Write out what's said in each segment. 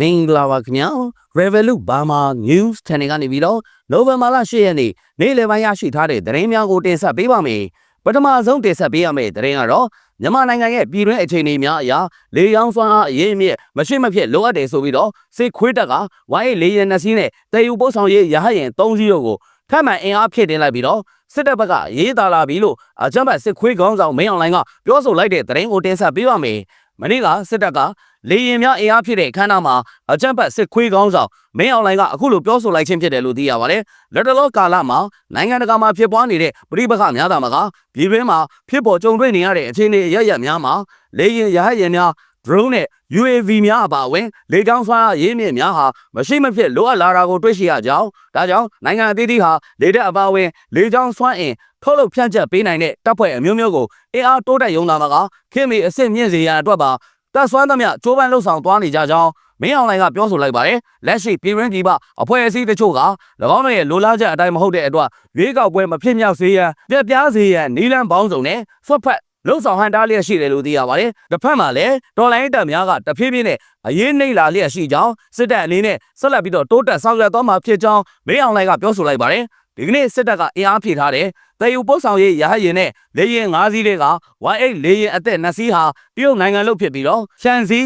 မင်္ဂလာပါခင်ဗျာ Revolut Burma News Channel ကနေပြီးတော့နိုဝင်ဘာလ10ရက်နေ့နေ့လယ်ပိုင်းရရှိထားတဲ့သတင်းများကိုတင်ဆက်ပေးပါမယ်ပထမဆုံးတင်ဆက်ပေးရမယ့်သတင်းကတော့မြန်မာနိုင်ငံရဲ့ပြည်တွင်းအခြေအနေများအရာလေယောင်းစွမ်းအားအရေးအမြစ်မရှိမဖြစ်လိုအပ်တယ်ဆိုပြီးတော့စစ်ခွေးတက်ကဝိုင်းလေရင်နှစီးနဲ့တည်ယူပို့ဆောင်ရေးရဟတ်ရင်၃စီးတို့ကိုထပ်မံအင်အားဖြည့်တင်လိုက်ပြီးတော့စစ်တပ်ဘက်ကရေးသားလာပြီလို့အကြမ်းဖက်စစ်ခွေးခေါင်းဆောင်မင်းအောင်လှိုင်ကပြောဆိုလိုက်တဲ့သတင်းကိုတင်ဆက်ပေးပါမယ် မနေ့ကစစ်တပ်ကလေရင်များအင်အားဖြစ်တဲ့ခန်းနာမှာအကြမ်းဖက်စစ်ခွေးခေါင်းဆောင်မင်းအောင်လှိုင်ကအခုလိုပြောဆိုလိုက်ခြင်းဖြစ်တယ်လို့သိရပါတယ်။လက်တလောကာလမှာနိုင်ငံတကာမှာဖြစ်ပွားနေတဲ့ပြည်ပခများတာမှာကပြည်တွင်းမှာဖြစ်ပေါ်ကြုံတွေ့နေရတဲ့အခြေအနေအရရများမှာလေရင်ရဟတ်ရင်များ drone နဲ့ UAV များအပါအဝင်လေကြောင်းဆွမ်းအားရင်းမြစ်များဟာမရှိမဖြစ်လိုအပ်လာတာကိုတွေ့ရှိရကြောင်းဒါကြောင့်နိုင်ငံအသီးသီးဟာလေတပ်အပါအဝင်လေကြောင်းဆွမ်းအင်ထုတ်လုပ်ဖြန့်ကျက်ပေးနိုင်တဲ့တပ်ဖွဲ့အမျိုးမျိုးကိုအင်အားတိုးတက်ရုံသာမှာကခင်မီအစ်စ်မြင့်စေရန်အတွက်ပါတပ်ဆွမ်းသမျှကြိုးပမ်းလှုပ်ဆောင်သွားနေကြကြောင်းမင်းအောင်လှိုင်ကပြောဆိုလိုက်ပါတယ်လက်ရှိပြည်ရင်းပြည်ပအဖွဲ့အစည်းတချို့က၎င်းတို့ရဲ့လိုလားချက်အတိုင်းမဟုတ်တဲ့အတွက်ရွေးကောက်ပွဲမဖြစ်မြောက်စေရန်ပြက်ပြားစေရန်နီလန်ပေါင်းစုံနဲ့ဆွတ်ဖက် လုံဆောင်ဟန်တားလျက်ရှိတယ်လို့သိရပါတယ်။တစ်ဖက်မှာလည်းတော်လိုင်းတပ်များကတဖြည်းဖြည်းနဲ့အရေးနှိမ့်လာလျက်ရှိကြောင်းစစ်တပ်အနေနဲ့ဆက်လက်ပြီးတော့တိုးတက်ဆောင်ရွက်သွားမှာဖြစ်ကြောင်းမင်းအောင်လှိုင်ကပြောဆိုလိုက်ပါတယ်။ဒီကနေ့စစ်တပ်ကအင်အားဖြည့်ထားတဲ့တယူပုတ်ဆောင်ရေးရဟရင်နဲ့လေရင်၅စီးတွေက Y8 လေရင်အသက်2စီးဟာတရုတ်နိုင်ငံလို့ဖြစ်ပြီးတော့ရှန်စီ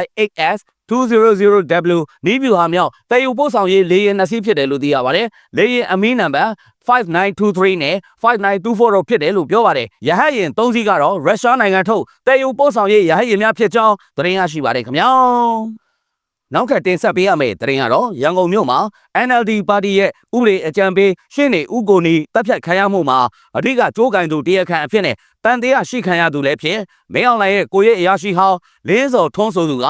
Y8S 200W နီးဗျူဟာမြောက်တယူပို့ဆောင်ရေးလေရင်နှစ်စီးဖြစ်တယ်လို့သိရပါတယ်။လေရင်အမီးနံပါတ်5923နဲ့5924တို့ဖြစ်တယ်လို့ပြောပါတယ်။ရဟတ်ရင်၃စီးကတော့ရုရှားနိုင်ငံထုတ်တယူပို့ဆောင်ရေးရဟတ်ရင်များဖြစ်ကြောင်းသတင်းရရှိပါတယ်ခင်ဗျာ။နောက်ထပ်တင်ဆက်ပေးရမယ့်သတင်းကတော့ရန်ကုန်မြို့မှာ NLD ပါတီရဲ့ဥပဒေအကြံပေးရှင်းနေဥကိုနီတပ်ဖြတ်ခံရမှုမှာအဓိကကြိုးကင်သူတရားခံအဖြစ်နဲ့တန်တရားရှိခံရသူလည်းဖြစ်မင်းအောင်လှိုင်ရဲ့ကိုရဲ့အရာရှိဟောင်းလင်းစော်ထွန်းဆိုသူက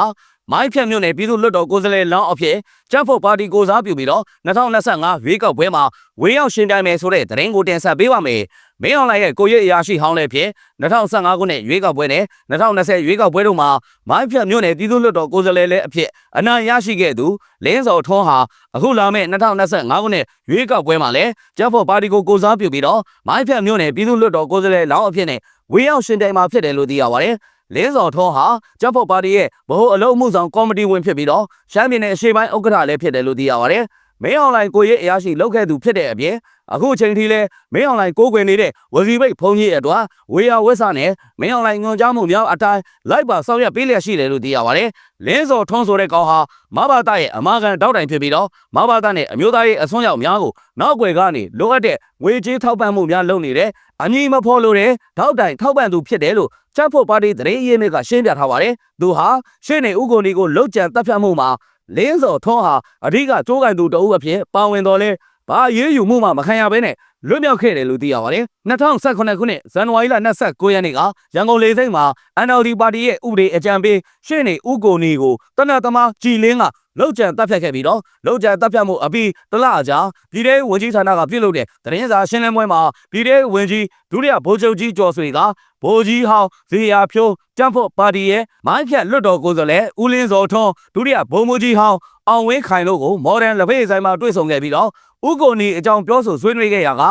မိုင်းဖြတ်မြို့နယ်ပြည်သူ့လွှတ်တော်ကိုယ်စားလှယ်လောင်းအဖြစ်ကျန်းဖို့ပါတီကိုစားပြုပြီးတော့2025ရွေးကောက်ပွဲမှာဝေးရောက်ရှင်တိုင်မယ်ဆိုတဲ့သတင်းကိုတင်ဆက်ပေးပါမယ်။မင်းအောင်လှိုင်ရဲ့ကိုရဲ့အရာရှိဟောင်းလည်းဖြစ်2015ခုနှစ်ရွေးကောက်ပွဲနဲ့2020ရွေးကောက်ပွဲတို့မှာမိုင်းဖြတ်မြို့နယ်ပြည်သူ့လွှတ်တော်ကိုယ်စားလှယ်လည်းအဖြစ်အနိုင်ရရှိခဲ့သူလင်းစော်ထွန်းဟာအခုလာမယ့်2025ခုနှစ်ရွေးကောက်ပွဲမှာလည်းကျန်းဖို့ပါတီကိုကိုစားပြုပြီးတော့မိုင်းဖြတ်မြို့နယ်ပြည်သူ့လွှတ်တော်ကိုယ်စားလှယ်လောင်းအဖြစ်နဲ့ဝေးရောက်ရှင်တိုင်မှာဖြစ်တယ်လို့သိရပါတယ်။ လင်းစော်ထွန်းဟာကျပ်ဖို့ပါတီရဲ့ဗဟိုအလုံးမှုဆောင်ကော်မတီဝင်ဖြစ်ပြီးတော့ရှမ်းပြည်နယ်အရှေ့ပိုင်းဥက္ကဋ္ဌလည်းဖြစ်တယ်လို့သိရပါတယ်။ မင်းအောင်လှိုင်ကိုရဲ့အရာရှိလောက်ခဲ့သူဖြစ်တဲ့အပြင်အခုအချိန်ထိလည်းမင်းအောင်လှိုင်ကိုးကွယ်နေတဲ့ဝစီဘိတ်ဖုံကြီးအတွက်ဝေယဝက်ဆနဲ့မင်းအောင်လှိုင်ငွန်ကြားမှုများအတိုင်းလိုက်ပါဆောင်ရွက်ပေးလျက်ရှိတယ်လို့သိရပါတယ်။လင်းစော်ထွန်းဆိုတဲ့ကောင်ဟာမဘာတာရဲ့အမာခံတောက်တိုင်ဖြစ်ပြီးတော့မဘာတာနဲ့အမျိုးသားရေးအစွန်းရောက်များကိုနောက်ွယ်ကနေလိုအပ်တဲ့ငွေကြေးထောက်ပံ့မှုများလုပ်နေတဲ့အမည်မဖော်လို့တဲ့တောက်တိုင်ထောက်ပံ့သူဖြစ်တယ်လို့ချတ်ဖို့ပါတီသတင်းအရေးမြစ်ကရှင်းပြထားပါတယ်။သူဟာရှေ့နေဥက္ကိုလီကိုလှုပ်ကြံတပ်ဖြတ်မှုမှာ လင်းစော်ထွန်းဟာအဓိကကြိုးကန်သူတအုပ်အဖြစ်ပါဝင်တော်လဲဘာရေးယူမှုမှမခံရဘဲနဲ့လွတ်မြောက်ခဲ့တယ်လို့သိရပါတယ်။2018ခုနှစ်ဇန်နဝါရီလ29ရက်နေ့ကရန်ကုန်လေဆိပ်မှာ NLD ပါတီရဲ့ဥပဒေအကြံပေးရှေ့နေဥက္ကိုလီကိုတနတ်သမားကြည်လင်းက လှုပ်ကြံတပ်ဖြတ်ခဲ့ပြီးတော့လှုပ်ကြံတပ်ဖြတ်မှုအပြီးတလအကြာပြည်ထောင်ဝင်ကြီးဌာနကပြုလုပ်တဲ့သတင်းစာရှင်းလင်းပွဲမှာပြည်ထောင်ဝင်ကြီးဒုတိယဗိုလ်ချုပ်ကြီးကျော်ဆွေကဗိုလ်ကြီးဟောင်းဇေယျဖြိုးကျန်းဖို့ပါတီရဲ့မိုင်းဖြတ်လွတ်တော်ကိုယ်စားလှယ်ဦးလင်းစောထွန်းဒုတိယဗိုလ်မှူးကြီးဟောင်းအောင်ဝင်းခိုင်တို့ကိုမော်ဒန်လက်ဖေးဆိုင်မှာတွေ့ဆုံခဲ့ပြီးတော့ဥက္ကိုနီအကြောင်းပြောဆိုဆွေးနွေးခဲ့ရာက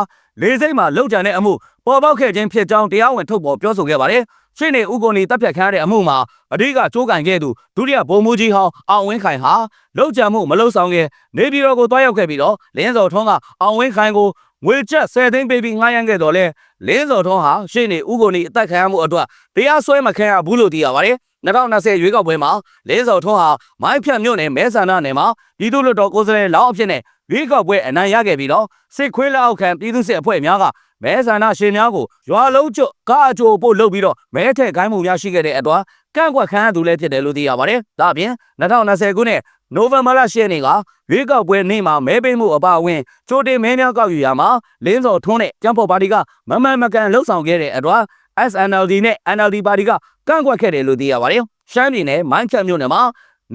လေးစိတ်မှာလောက်ကြံတဲ့အမှုပေါ်ပေါက်ခဲ့ခြင်းဖြစ်ကြောင်းတရားဝင်ထုတ်ပေါ်ပြောဆိုခဲ့ပါတယ်။ ရှင်းနေဥက္ကိုနီတပ်ဖြတ်ခံရတဲ့အမှုမှာအဓိကကြိုးကန်ခဲ့သူဒုတိယဗိုလ်မှူးကြီးဟောင်းအောင်ဝင်းခိုင်ဟာလောက်ကြံမှုမလောက်ဆောင်ခဲ့နေပြည်တော်ကိုတွားရောက်ခဲ့ပြီးတော့လင်းစော်ထွန်းကအောင်ဝင်းခိုင်ကိုငွေကျပ်10သိန်းပေးပြီးငှားရမ်းခဲ့တော့လဲလင်းစော်ထွန်းဟာရှင်းနေဥက္ကိုနီအသက်ခံရမှုအတွက်တရားစွဲမခံရဘူးလို့သိရပါတယ်။2020ရွေးကောက်ပွဲမှာလင်းစော်ထွန်းဟာမိုင်းဖြတ်မြို့နယ်မဲဆန္ဒနယ်မှာပြည်သူ့လွှတ်တော်ကိုယ်စားလှယ်လောင်းအဖြစ်နဲ့ရွေးကောက်ပွဲအနိုင်ရခဲ့ပြီးတော့စစ်ခွေးလက်အောက်ခံပြည်သူ့စစ်အဖွဲ့များက မဲဆန္ဒရှင်များကိုရွာလုံးကျွတ်ကားအကျိုးပို့လုပ်ပြီးတော့မဲထက်ကိုင်းမှုများရှိခဲ့တဲ့အတွက်ကန့်ကွက်ခံရသူလည်းဖြစ်တယ်လို့သိရပါတယ်။ဒါ့အပြင်2020ခုနှစ်နိုဝင်ဘာလ10ရက်နေ့ကရွေးကောက်ပွဲနေ့မှာမဲပေးမှုအပါအဝင်ချိုတင်မဲများကောက်ယူရမှာလင်းစော်ထွန်းနဲ့ကျန်းဖော်ပါတီကမမှန်မကန်လှုပ်ဆောင်ခဲ့တဲ့အတွက် SNLD နဲ့ NLD ပါတီကကန့်ကွက်ခဲ့တယ်လို့သိရပါတယ်။ရှမ်းပြည်နယ်မိုင်းချက်မြို့နယ်မှာ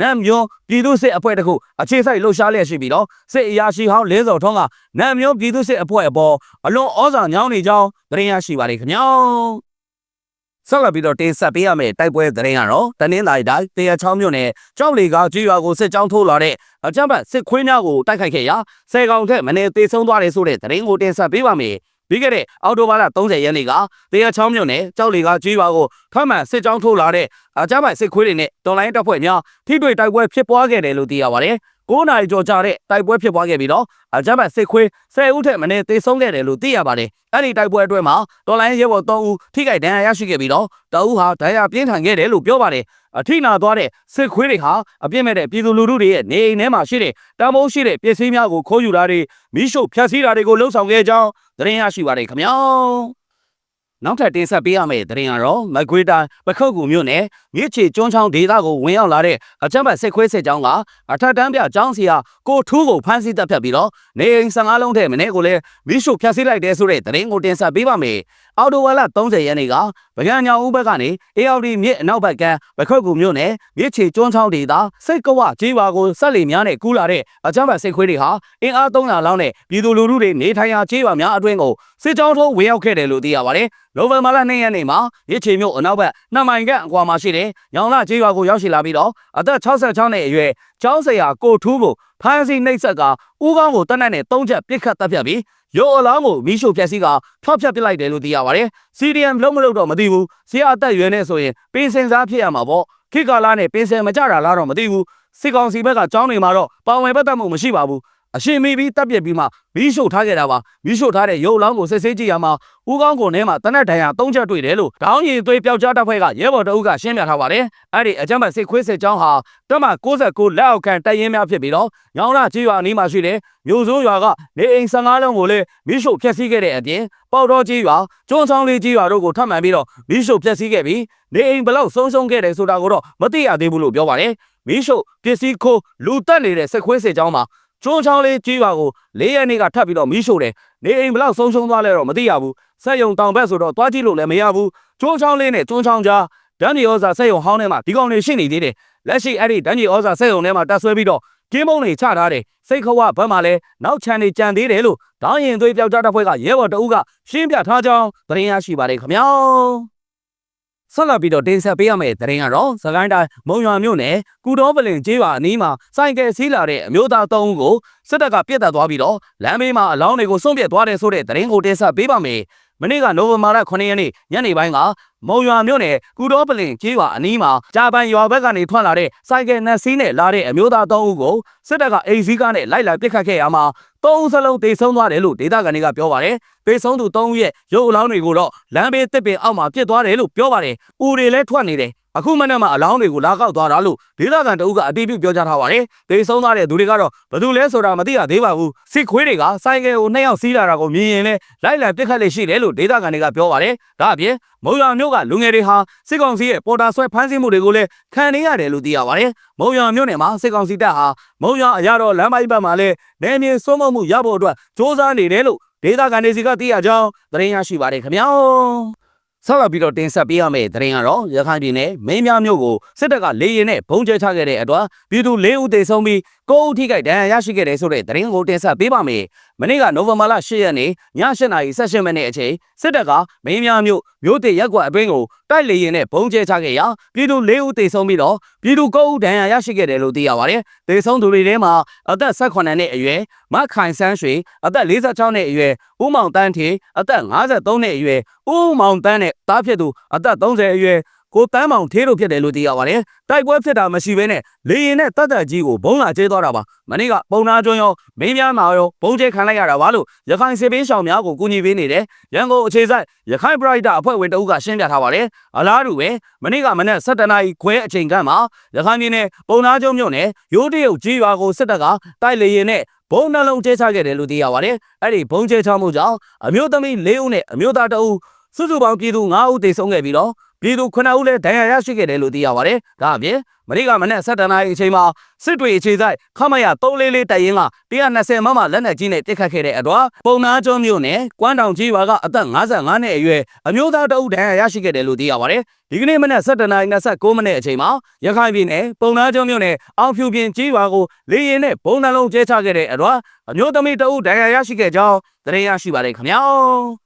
နမ်မြွန်းပြည်သူ့စစ်အဖွဲ့တခုအခြေစိုက်လှုပ်ရှားလျက်ရှိပြီးတော့စစ်အရာရှိဟောင်းလင်းစော်ထွန်းကနမ်မြွန်းပြည်သူ့စစ်အဖွဲ့အပေါ်အလွန်ဩဇာညောင်းနေကြောင်းသတင်းရရှိပါတယ်ခင်ဗျာဆက်လက်ပြီးတော့တင်ဆက်ပေးရမယ့်တိုက်ပွဲသတင်းကတော့တနင်္လာရီတိုင်းတရချောင်းမြို့နယ်ကြောက်လီကကြေးရွာကိုစစ်ကြောင်းထိုးလာတဲ့အကြမ်းဖက်စစ်ခွေးများကိုတိုက်ခိုက်ခဲ့ရာဆယ်ကောင်ထက်မနေသေးဆုံးသွားတယ်ဆိုတဲ့သတင်းကိုတင်ဆက်ပေးပါမယ် ပြီးခဲ့တဲ့အောက်တိုဘာလ30ရက်နေ့ကတရားချောင်းမြို့နယ်ကြောက်လီကကြီးပါကိုထပ်မံစစ်ကြောင်းထိုးလာတဲ့အကြမ်းဖက်စစ်ခွေးတွေနဲ့တော်လိုင်းတပ်ဖွဲ့များထိတွေ့တိုက်ပွဲဖြစ်ပွားခဲ့တယ်လို့သိရပါတယ်။9နာရီကျော်ကြာတဲ့တိုက်ပွဲဖြစ်ပွားခဲ့ပြီးတော့အကြမ်းဖက်စစ်ခွေး10ဦးထက်မနည်းသေဆုံးခဲ့တယ်လို့သိရပါတယ်။အဲ့ဒီတိုက်ပွဲအတွင်းမှာတော်လိုင်းရဲဘော်3ဦးထိခိုက်ဒဏ်ရာရရှိခဲ့ပြီးတော့တအူးဟာဒဏ်ရာပြင်းထန်ခဲ့တယ်လို့ပြောပါတယ်။ အထိနာသွားတဲ့စစ်ခွေးတွေဟာအပြစ်မဲ့တဲ့ပြည်သူလူထုတွေရဲ့နေအိမ်ထဲမှာရှိတဲ့တမိုးရှိတဲ့ပစ္စည်းများကိုခိုးယူတာတွေမိရှုဖျက်ဆီးတာတွေကိုလှုံ့ဆော်ခဲ့ကြောင်းသတင်းရရှိပါတယ်ခင်ဗျာနောက်ထပ်တင်ဆက်ပေးရမယ့်သတင်းကတော့မကွေးတိုင်းပခုတ်ကူမြို့နယ်မြစ်ချေကျွန်းချောင်းဒေသကိုဝင်ရောက်လာတဲ့အကြမ်းဖက်စစ်ခွေးစစ်ကြောင်းကအထက်တန်းပြကျောင်းစီဟာကိုထူးကိုဖမ်းဆီးတပ်ဖြတ်ပြီးတော့နေအိမ်15လုံးထဲမင်းကိုလည်းမိရှုဖျက်ဆီးလိုက်တဲ့ဆိုတဲ့သတင်းကိုတင်ဆက်ပေးပါမယ် အော်တိုဝါလာ30ရက်နေ့ကဗကံညောင်ဦးဘက်ကနေ ALD မြစ်အနောက်ဘက်ကပခုတ်ကူမြို့နယ်မြစ်ချေကျွန်းချောင်းဒေသစိတ်ကဝကြီးပါကိုဆက်လီများနဲ့ကူးလာတဲ့အကြမ်းဖက်စစ်ခွေးတွေဟာအင်အား300လောက်နဲ့ပြည်သူလူထုတွေနေထိုင်ရာကြီးပါများအတွင်းကိုစစ်ကြောင်းထိုးဝင်ရောက်ခဲ့တယ်လို့သိရပါတယ်နိုဝင်ဘာလ2ရက်နေ့မှာမြစ်ချေမြို့အနောက်ဘက်နှစ်မိုင်ခန့်အကွာမှာရှိတဲ့ညောင်လာကြီးပါကိုရောက်ရှိလာပြီးတော့အသက်66နှစ်အရွယ်ကျောင်းဆရာကိုထူးကိုဖမ်းဆီးနှိပ်စက်ကဦးကောင်းကိုတက်နက်နဲ့၃ချက်ပစ်ခတ်တပ်ဖြတ်ပြီး ရုပ်အလောင်းကိုမီးရှို့ဖျက်ဆီးကဖျောက်ဖျက်ပစ်လိုက်တယ်လို့သိရပါတယ်။ CDM လုံးမလို့တော့မသိဘူး။ဆရာအသက်ရွယ်နေဆိုရင်ပင်စင်စားဖြစ်ရမှာပေါ့။ခိကာလာနဲ့ပင်စင်မကြတာလားတော့မသိဘူး။စစ်ကောင်စီဘက်ကကြောင်းနေမှာတော့ပါဝင်ပတ်သက်မှုမရှိပါဘူး။ အရှင်မီပြီးတပ်ပြစ်ပြီးမှမီးရှို့ထားခဲ့တာပါမီးရှို့ထားတဲ့ရုပ်လောင်းကိုစစ်ဆေးကြည့်ရမှာဦးကောင်းကိုထဲမှာတနက်တန်ရသုံးချက်တွေ့တယ်လို့တောင်းရင်သွေးပျောက်ကြားတပ်ဖွဲ့ကရဲဘော်တအုပ်ကရှင်းပြထားပါတယ်အဲ့ဒီအကြမ်းဖက်စစ်ခွေးစစ်ကြောင်းဟာတက်မ69လက်အောက်ခံတပ်ရင်းများဖြစ်ပြီးတော့ညောင်လာကြီးရွာအနီးမှာရှိတဲ့မြို့စိုးရွာကနေအိမ်15လုံးကိုလည်းမီးရှို့ဖျက်ဆီးခဲ့တဲ့အပြင်ပေါတော်ကြီးရွာကျွန်းဆောင်လေးကြီးရွာတို့ကိုထပ်မံပြီးတော့မီးရှို့ဖျက်ဆီးခဲ့ပြီးနေအိမ်ဘလောက်ဆုံးရှုံးခဲ့တယ်ဆိုတာကိုတော့မသိရသေးဘူးလို့ပြောပါတယ်မီးရှို့ပစ္စည်းခိုးလူတက်နေတဲ့စစ်ခွေးစစ်ကြောင်းမှာ ကျွန်းချောင်းလေးကြီးပါကို၄ရက်နေ့ကထပ်ပြီးတော့မီးရှို့တယ်နေအိမ်ဘလောက်ဆုံးရှုံးသွားလဲတော့မသိရဘူးဆက်ယုံတောင်ဘက်ဆိုတော့သွားကြည့်လို့လည်းမရဘူးကျွန်းချောင်းလေးနဲ့ကျွန်းချောင်းကြားဒန်နီဩဇာဆက်ယုံဟောင်းထဲမှာဒီကောင်တွေရှိနေသေးတယ်လက်ရှိအဲ့ဒီဒန်နီဩဇာဆက်ယုံထဲမှာတက်ဆွဲပြီးတော့ကင်းမုံတွေချထားတယ်စိတ်ခဝဘက်မှာလည်းနောက်ချန်တွေကြံသေးတယ်လို့တောင်းရင်သွေးပြောက်ကြတဲ့ဖွဲ့ကရဲဘော်တအုပ်ကရှင်းပြထားကြောင်းသတင်းရရှိပါတယ်ခင်ဗျာ ဆက်လက်ပြီးတော့တင်ဆက်ပေးရမယ့်သတင်းကတော့စကိုင်းတိုင်းမုံရွာမြို့နယ်ကုတော်ပလင်ကျေးရွာအနီးမှာစိုက်ကယ်စီးလာတဲ့အမျိုးသား၃ဦးကိုစစ်တပ်ကပြစ်တက်သွားပြီးတော့လမ်းဘေးမှာအလောင်းတွေကိုစွန့်ပစ်သွားတယ်ဆိုတဲ့သတင်းကိုတင်ဆက်ပေးပါမယ်။မနေ့ကနိုဝင်ဘာလ9ရက်နေ့ညနေပိုင်းကမုံရွာမြို့နယ်ကုတော်ပလင်ကျေးရွာအနီးမှာကြာပန်ရွာဘက်ကနေထွက်လာတဲ့စိုက်ကယ်နှစ်စီးနဲ့လာတဲ့အမျိုးသား၃ဦးကိုစစ်တပ်ကအိမ်စည်းကားနဲ့လိုက်လာပစ်ခတ်ခဲ့ရမှာ၃ဦးစလုံးတေဆုံးသွားတယ်လို့ဒေသခံတွေကပြောပါတယ်။ တေဆုံးသူ၃ဦးရဲ့ရုပ်အလောင်းတွေကိုတော့လမ်းဘေးတစ်ပင်အောက်မှာပြစ်သွားတယ်လို့ပြောပါတယ်။ဦးတွေလည်းထွက်နေတယ်။အခုမနေ့မှအလောင်းတွေကိုလာကောက်သွားတာလို့ဒေသခံတအုပ်ကအတည်ပြုပြောကြားထားပါတယ်။တေဆုံးသွားတဲ့သူတွေကတော့ဘယ်သူလဲဆိုတာမသိရသေးပါဘူး။စစ်ခွေးတွေကစိုက်ကယ်ကိုနှစ်ယောက်စီးလာတာကိုမြင်ရင်လည်းလိုက်လံပစ်ခတ်လေရှိတယ်လို့ဒေသခံတွေကပြောပါတယ်။ဒါအပြင်မုံရွာမြို့ကလူငယ်တွေဟာစစ်ကောင်စီရဲ့ပေါ်တာဆွဲဖမ်းဆီးမှုတွေကိုလည်းခံနေရတယ်လို့သိရပါတယ်။မုံရွာမြို့နယ်မှာစစ်ကောင်စီတပ်ဟာမုံရွာအရာတော်လမ်းပိုင်းဘက်မှာလည်းနယ်မြေစိုးမိုးမှုရဖို့အတွက်စ조사နေတယ်လို့ ဒေသခံတွေစီကသိရကြောင်းသတင်းရရှိပါတယ်ခင်ဗျာ။ဆက်လက်ပြီးတော့တင်ဆက်ပေးရမယ့်သတင်းကတော့ရခိုင်ပြည်နယ်မင်းများမြို့ကိုစစ်တပ်ကလေရင်နဲ့ဘုံကျဲချခဲ့တဲ့အတွက်ပြည်သူ၄ဦးသေဆုံးပြီး9ဦးထိခိုက်ဒဏ်ရာရရှိခဲ့တဲ့ဆိုတဲ့သတင်းကိုတင်ဆက်ပေးပါမယ်။မနေ့ကနိုဝင်ဘာလ10ရက်နေ့ည8:18မိနစ်အချိန်စစ်တပ်ကမင်းများမြို့မြို့တည်ရက်ကွက်အတွင်းကိုတိုက်လေရင်နဲ့ဘုံကျဲချခဲ့ရာပြည်သူ၄ဦးသေဆုံးပြီးတော့ပြည်သူ9ဦးဒဏ်ရာရရှိခဲ့တယ်လို့သိရပါတယ်။သေဆုံးသူတွေထဲမှာအသက်18နှစ်အရွယ်မခိုင်ဆန်းရွှေအသက်46နှစ်အရွယ်ဦးမောင်တန်းထေအသက်53နှစ်အရွယ်ဦးမောင်တန်းနဲ့တားဖြစ်သူအသက်30အရွယ် ကိုတန်းမောင်ထေးတို့ဖြစ်တယ်လို့သိရပါတယ်။တိုက်ပွဲဖြစ်တာမရှိဘဲနဲ့လေရင်နဲ့တပ်တပ်ကြီးကိုဘုံလာကျဲသွားတာပါ။မနေ့ကပုံနာကျွန်းရောမင်းများမှာရောဘုံကျဲခံလိုက်ရတာပါလို့ရခိုင်စစ်ပေးရှောင်များကိုကူညီပေးနေတယ်။ရန်ကုန်အခြေစိုက်ရခိုင်ပရိုက်တာအဖွဲ့ဝင်တအုပ်ကရှင်းပြထားပါတယ်။အလားတူပဲမနေ့ကမနေ့7တနာရီခွဲအချိန်ကမှရခိုင်ပြည်နယ်ပုံနာကျွန်းမြို့နယ်ရိုးတရုတ်ကြီးရွာကိုစစ်တပ်ကတိုက်လေရင်နဲ့ဘုံနှလုံးကျဲချခဲ့တယ်လို့သိရပါတယ်။အဲ့ဒီဘုံကျဲချမှုကြောင့်အမျိုးသမီး၄ဦးနဲ့အမျိုးသား2ဦးစုစုပေါင်းပြည်သူ9ဦးသေဆုံးခဲ့ပြီးတော့ ပြည်သူ9ဦးလည်းဒဏ်ရာရရှိခဲ့တယ်လို့သိရပါတယ်။ဒါအပြင်မနေ့ကမနေ့7တနာရီအချိန်မှာစစ်တွေအခြေဆိုင်ခမရ344တိုက်ရင်က120မမလက်နက်ကြီးနဲ့ပစ်ခတ်ခဲ့တဲ့အတွက်ပုံနာကျွန်းမြို့နယ်ကွမ်းတောင်ကြီးရွာကအသက်55နှစ်အရွယ်အမျိုးသားတအုပ်ဒဏ်ရာရရှိခဲ့တယ်လို့သိရပါတယ်။ဒီကနေ့မနေ့7တနာရီ29မိနစ်အချိန်မှာရခိုင်ပြည်နယ်ပုံနာကျွန်းမြို့နယ်အောင်ဖြူပြင်ကြီးရွာကိုလေရင်နဲ့ဘုံနှလုံးကျဲချခဲ့တဲ့အတွက်အမျိုးသမီးတအုပ်ဒဏ်ရာရရှိခဲ့ကြောင်းသတင်းရရှိပါတယ်ခင်ဗျာ။